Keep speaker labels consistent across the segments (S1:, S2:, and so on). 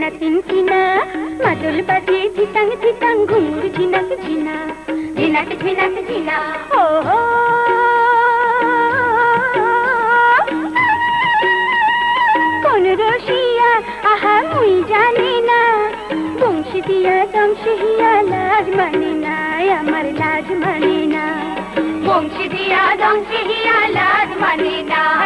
S1: নাতিন কিনা মাদল বাজে ঝিটাং ঝিটাং ঘুঙুর ঝিনাক ঝিনা। ঝিনাক ঝিনাক ঝিনা ও হো। কোন রসিয়া, আহা, মুই জানি না। বংশী দিয়া দংশী হিয়া লাজ মানে না, আমার লাজ মানে না। বংশী দিয়া দংশী হিয়া লাজ মানে না।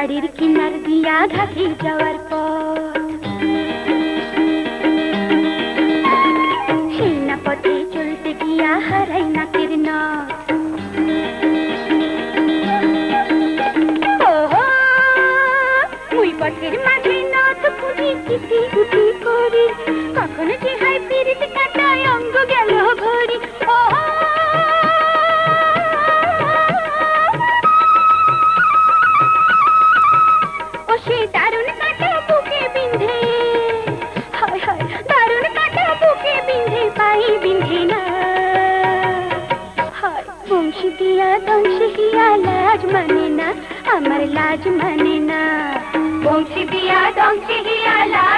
S1: বাড়ির কিনার দিয়া ঘাটে যাওয়ার পর সেই না পথে চলতে গিয়া হারাই নাকের মুই পথের মাঝে নথ করি। কখনো যে বংশী দিয়া দংশী হিয়া লাজ মানে না আমার লাজ মানে না বংশী দিয়া দংশী হিয়া লাজ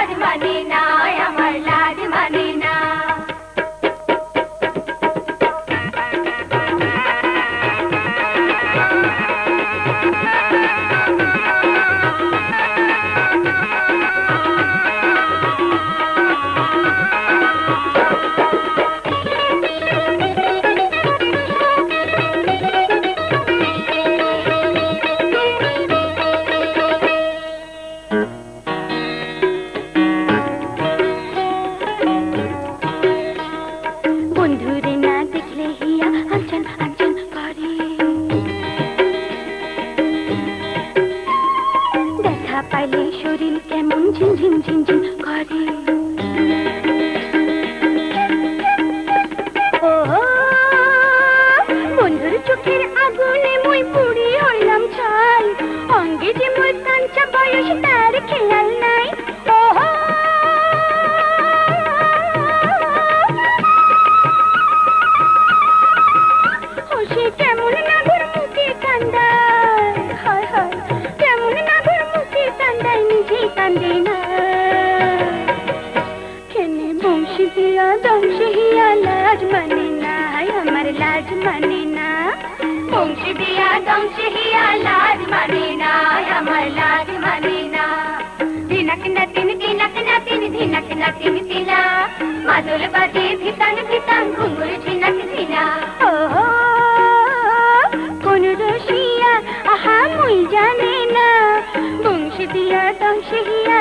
S1: পাইলে শরীর কেমন ঝিনঝিন ঝিনঝিন করে। বন্ধুর চোখের আগুনে মই পুড়ি হইলাম ছাই। অঙ্গে যে মোর কাঞ্চা বয়স, তার খেয়াল নাই। দিয়া দংশী হিয়া লাজ মানে না হায় আমার লাজ মানে না বংশী দিয়া দংশী হিয়া লাজ মানে না আমার লাজ মানে না দিনাক না তিন দিনাক না তিন দিনাক না তিন তিনা মাদল বাজে ভিতান ভিতান ঘুঙুর ঝিনাক ঝিনা ও কোন রসিয়া আহা মুই জানে না বংশী দিয়া দংশী হিয়া